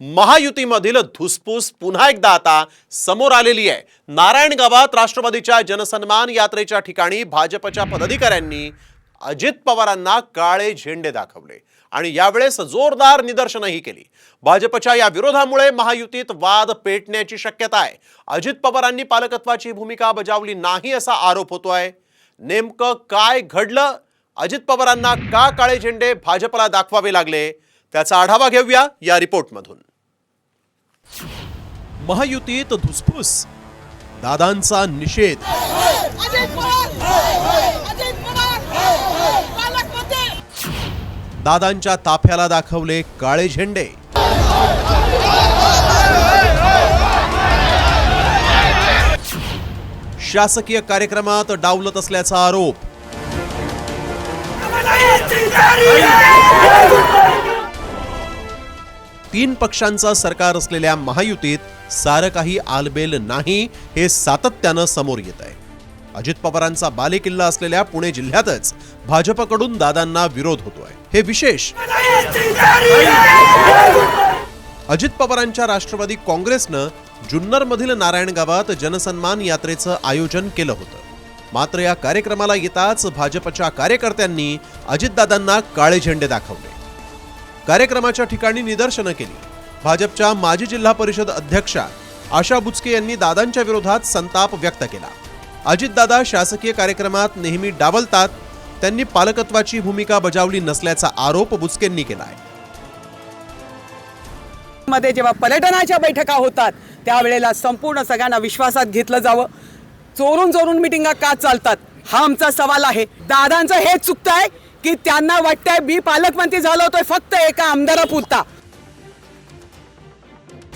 महायुतीमधील धुसफूस पुन्हा एकदा आता समोर आलेली आहे. नारायण गावात राष्ट्रवादीच्या जनसन्मान यात्रेच्या ठिकाणी भाजपच्या पदाधिकाऱ्यांनी अजित पवारांना काळे झेंडे दाखवले आणि यावेळेस जोरदार निदर्शनही केली. भाजपच्या या विरोधामुळे महायुतीत वाद पेटण्याची शक्यता आहे. अजित पवारांनी पालकत्वाची भूमिका बजावली नाही असा आरोप होतोय. नेमकं काय घडलं? अजित पवारांना का काळे झेंडे भाजपला दाखवावे लागले? त्याचा आढावा घेऊया या रिपोर्टमधून. महायुतीत धुसफूस. दादांचा निषेध. दादांच्या ताफ्याला दाखवले काळे झेंडे. शासकीय कार्यक्रमात डावलत असल्याचा आरोप. तीन पक्षांचा सरकार असलेल्या महायुतीत सारं काही आलबेल नाही हे सातत्यानं समोर येत आहे. अजित पवारांचा बालेकिल्ला असलेल्या पुणे जिल्ह्यातच भाजपकडून दादांना विरोध होतोय. हे विशेष अजित पवारांच्या राष्ट्रवादी काँग्रेसनं जुन्नरमधील नारायण गावात जनसन्मान यात्रेचं आयोजन केलं होतं. मात्र या कार्यक्रमाला येताच भाजपच्या कार्यकर्त्यांनी अजितदादांना काळे झेंडे दाखवले. कार्यक्रमाच्या ठिकाणी निदर्शनं केली. भाजपच्या माजी जिल्हा परिषद अध्यक्षा आशा बुचके यांनी दादांच्या विरोधात संताप व्यक्त केला. अजितदादा शासकीय कार्यक्रमात नेहमी डावलतात त्यांनी पालकत्वाची भूमिका बजावली नसल्याचा आरोप बुचकेंनी केलाय. मध्ये जेव्हा पर्यटनाच्या बैठका होतात त्यावेळेला संपूर्ण सगळ्यांना विश्वासात घेतलं जावं. चोरून चोरून मिटिंगा का चालतात हा आमचा सवाल आहे. दादांचं हे चुकतं आहे की त्यांना वाटतंय मी पालकमंत्री झालो होतोय फक्त एका आमदारापुरता.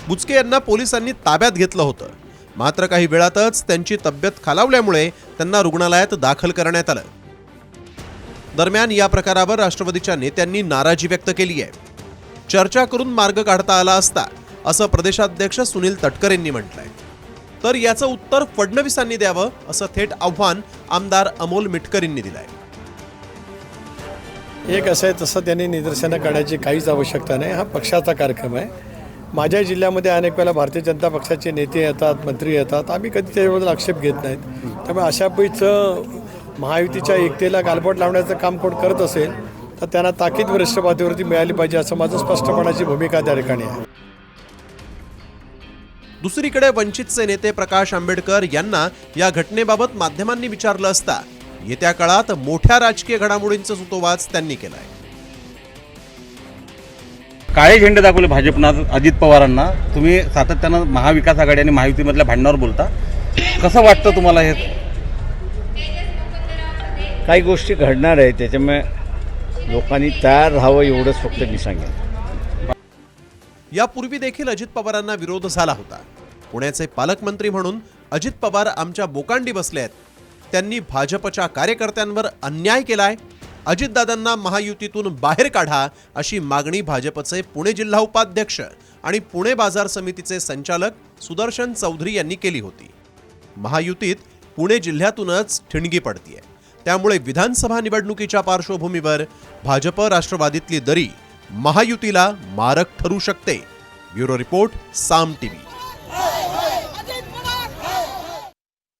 बुचके यांना पोलिसांनी ताब्यात घेतलं होतं. मात्र काही वेळातच त्यांची तब्येत खालावल्यामुळे त्यांना रुग्णालयात दाखल करण्यात आलं. दरम्यान या प्रकारावर राष्ट्रवादीच्या नेत्यांनी नाराजी व्यक्त केली आहे. चर्चा करून मार्ग काढता आला असता असं प्रदेशाध्यक्ष सुनील तटकर यांनी म्हटलंय. तर याचं उत्तर फडणवीसांनी द्यावं असं थेट आव्हान आमदार अमोल मिटकरींनी दिलंय. एक असं आहे तसं त्यांनी निदर्शनं करण्याची काहीच आवश्यकता नाही. हा पक्षाचा कार्यक्रम आहे. माझ्या जिल्ह्यामध्ये अनेक वेळेला भारतीय जनता पक्षाचे नेते येतात मंत्री येतात. आम्ही कधी त्याच्याबद्दल आक्षेप घेत नाहीत. त्यामुळे अशा पैचं महायुतीच्या एकतेला गालबोट लावण्याचं काम कोण करत असेल तर त्यांना ताकीद वरिष्ठ पातळीवरती मिळाली पाहिजे असं माझं स्पष्टपणाची भूमिका त्या ठिकाणी आहे. दुसरीकडे वंचितचे नेते प्रकाश आंबेडकर यांना या घटनेबाबत माध्यमांनी विचारलं असता येत्या काळात मोठ्या राजकीय घडामोडींचा सुतोवाच त्यांनी केलाय. काळे झेंडे दाखवले भाजपनं आज अजित पवारांना. तुम्ही सातत्यानं महाविकास आघाडी आणि महायुतीमधल्या भांडणावर बोलता. कसं वाटतं तुम्हाला हे? काही गोष्टी घडणार आहेत त्याच्यामुळे लोकांनी तयार राहावं एवढंच फक्त मी सांगेन. यापूर्वी देखील अजित पवारांना विरोध झाला होता. पुण्याचे पालकमंत्री म्हणून अजित पवार आमच्या बोकांडी बसले आहेत. त्यांनी भाजपच्या कार्यकर्त्यांवर अन्याय केलाय. अजितदादांना महायुतीतून बाहेर काढा अशी मागणी भाजपचे पुणे जिल्हा उपाध्यक्ष आणि पुणे बाजार समितीचे संचालक सुदर्शन चौधरी यांनी केली होती. महायुतीत पुणे जिल्ह्यातूनच ठिणगी पडतीये. त्यामुळे विधानसभा निवडणुकीच्या पार्श्वभूमीवर भाजप राष्ट्रवादीतली दरी महायुतीला मारक ठरू शकते. Bureau report Saam TV.